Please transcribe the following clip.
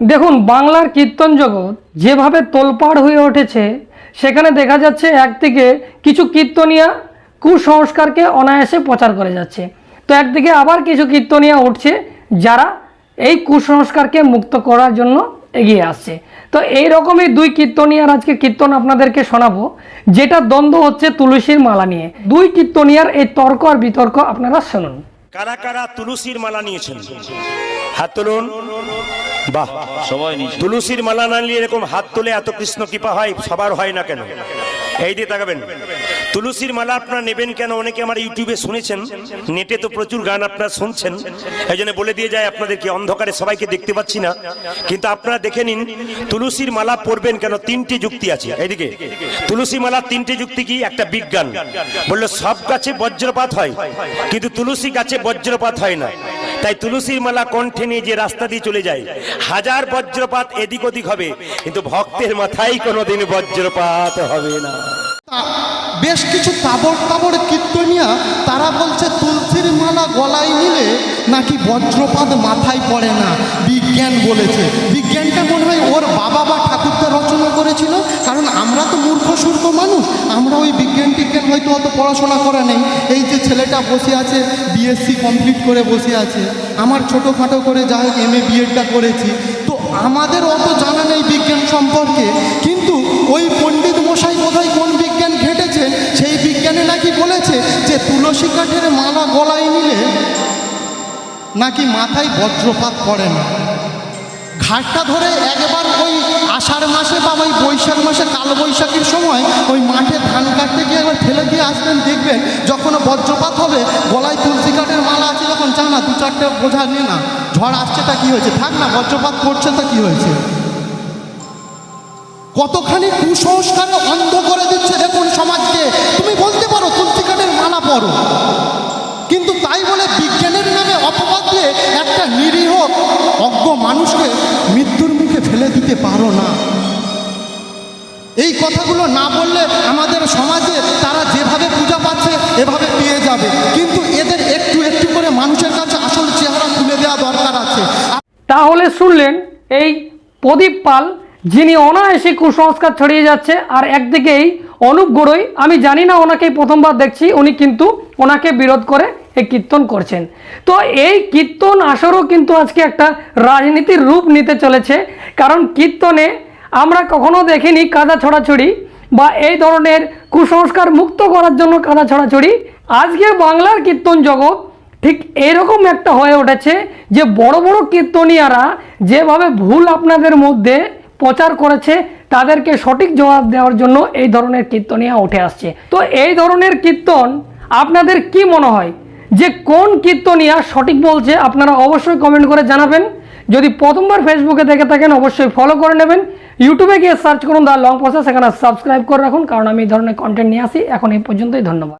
দেখুন, বাংলার কীর্তন জগৎ যেভাবে তোলপাড় হয়ে উঠেছে, সেখানে দেখা যাচ্ছে একদিকে কিছু কীর্তনিয়া কুসংস্কারকে অনায়াসে প্রচার করে যাচ্ছে। তো একদিকে আবার কিছু কীর্তনিয়া উঠছে যারা এই কুসংস্কারকে মুক্ত করার জন্য এগিয়ে আসছে। তো এই রকমই দুই কীর্তনিয়ার আজকে কীর্তন আপনাদেরকে শোনাবো, যেটা দ্বন্দ্ব হচ্ছে তুলসীর মালা নিয়ে। দুই কীর্তনিয়ার এই তর্ক আর বিতর্ক আপনারা শুনুন। কারা কারা তুলসীর মালা নিয়েছেন? হাত তুলুন। বাহ। সবাই তুলসীর মালা না নিয়ে এরকম হাত তুলে এত কৃষ্ণ কৃপা হয় সবার হয় না কেন? এই দিয়ে তাকাবেন। তুলসীর মালা আপনারা নেবেন কেন? অনেকে আমার ইউটিউবে শুনেছেন নেটে তো প্রচুর গান আপনারা শুনছেন। এই জন্য বলে দিয়ে যায় আপনাদেরকে অন্ধকারে সবাইকে দেখতে পাচ্ছি না। কিন্তু আপনারা দেখে নিন তুলসীর মালা পরবেন কেন? তিনটি যুক্তি আছে। এইদিকে তুলসী মালার তিনটি যুক্তি কি? একটা বিজ্ঞান। বলল সব গাছে বজ্রপাত হয় কিন্তু তুলসী গাছে বজ্রপাত হয় না। তাই তুলসীর মালা কণ্ঠে নিয়ে যে রাস্তা দিয়ে চলে যায়, হাজার বজ্রপাত এদিক ওদিক হবে, কিন্তু ভক্তের মাথায় কোনোদিন বজ্রপাত হবে না। বেশ কিছু তাবড় তাবড় কীর্তনিয়া, তারা বলছে তুলসীর মালা গলায় নিলে নাকি বজ্রপাত মাথায় পড়ে না, বিজ্ঞান বলেছে। বিজ্ঞানটা মনে হয় ওর বাবা বা ঠাকুরটা রচনা করেছিল, কারণ আমরা তো মূর্খ, সূর্খ মানুষ, আমরা ওই বিজ্ঞান টিজ্ঞান অত পড়াশোনা করা নেই। এই যে ছেলেটা বসে আছে বিএসসি কমপ্লিট করে বসে আছে। আমার ছোটোখাটো করে হোক এম এ বিএডটা করেছি। তো আমাদের অত জানা নেই বিজ্ঞান সম্পর্কে। কিন্তু ওই পণ্ডিত মশাই বোধহয় কোন বিজ্ঞান ঘেটেছে, সেই বিজ্ঞানে নাকি বলেছে যে তুলসী কাঠের মালা গলায় নিলে নাকি মাথায় বজ্রপাত পড়ে না। ঘাটটা ধরে একবার ওই আষাঢ় মাসে বা ওই বৈশাখ মাসে কালবৈশাখীর সময় ওই মাঠে কাটতে গিয়ে একবার ঠেলে দিয়ে আসবেন, দেখবেন যখন বজ্রপাত হবে, গলায় তুলসী কাঠের মালা আছে যখন চা না দু চারটে বোঝা নিয়ে না, ঝড় আসছে তা কী হয়েছে? থাক না, বজ্রপাত পড়ছে তা কী হয়েছে? কতখানি কুসংস্কার অন্ধ করে দিচ্ছে দেখুন সমাজকে। তুমি বলতে পারো, তুলসী কাঠের মালা পড়ো কিন্তু তাই বলে বিজ্ঞানের নামে অপবাদ দিয়ে একটা নিরীহ অজ্ঞ মানুষকে মৃত্যুর মুখে ফেলে দিতে পারো না। এই কথাগুলো না বললে আমাদের সমাজে তারা যেভাবে পূজা পাচ্ছে, এভাবে পেয়ে যাবে। কিন্তু এদের একটু একটু করে মানুষের কাছে আসল চেহারা তুলে দেওয়া দরকার আছে। তাহলে শুনলেন, এই প্রদীপ পাল, যিনি অনায়াসে কুসংস্কার ছড়িয়ে যাচ্ছে, আর একদিকেই অনুপ গড়ই, আমি জানি না ওনাকে প্রথমবার দেখছি, উনি কিন্তু ওনাকে বিরোধ করে এই কীর্তন করছেন। তো এই কীর্তন আসরও কিন্তু আজকে একটা রাজনীতির রূপ নিতে চলেছে, কারণ কীর্তনে আমরা কখনো দেখিনি কাদা ছড়াছড়ি বা এই ধরনের কুসংস্কার মুক্ত করার জন্য কাদা ছড়াছড়ি। আজকে বাংলার কীর্তন জগৎ ঠিক এরকম একটা হয়ে উঠেছে যে বড় বড় কীর্তনিয়ারা যেভাবে ভুল আপনাদের মধ্যে প্রচার করেছে, তাদেরকে সঠিক জবাব দেওয়ার জন্য এই ধরনের কীর্তনিয়া উঠে আসছে। তো এই ধরনের কীর্তন আপনাদের কি মনে হয়? যে কোন কীর্তনিয়া সঠিক বলছে, আপনারা অবশ্যই কমেন্ট করে জানাবেন। যদি প্রথমবার ফেসবুকে দেখে থাকেন, অবশ্যই ফলো করে নেবেন। ইউটিউবে গিয়ে সার্চ করুন দা লং প্রসেস সেখানে সাবস্ক্রাইব করে রাখুন, কারণ আমি এই ধরনের কন্টেন্ট নিয়ে আসি। এখন এই পর্যন্তই, ধন্যবাদ।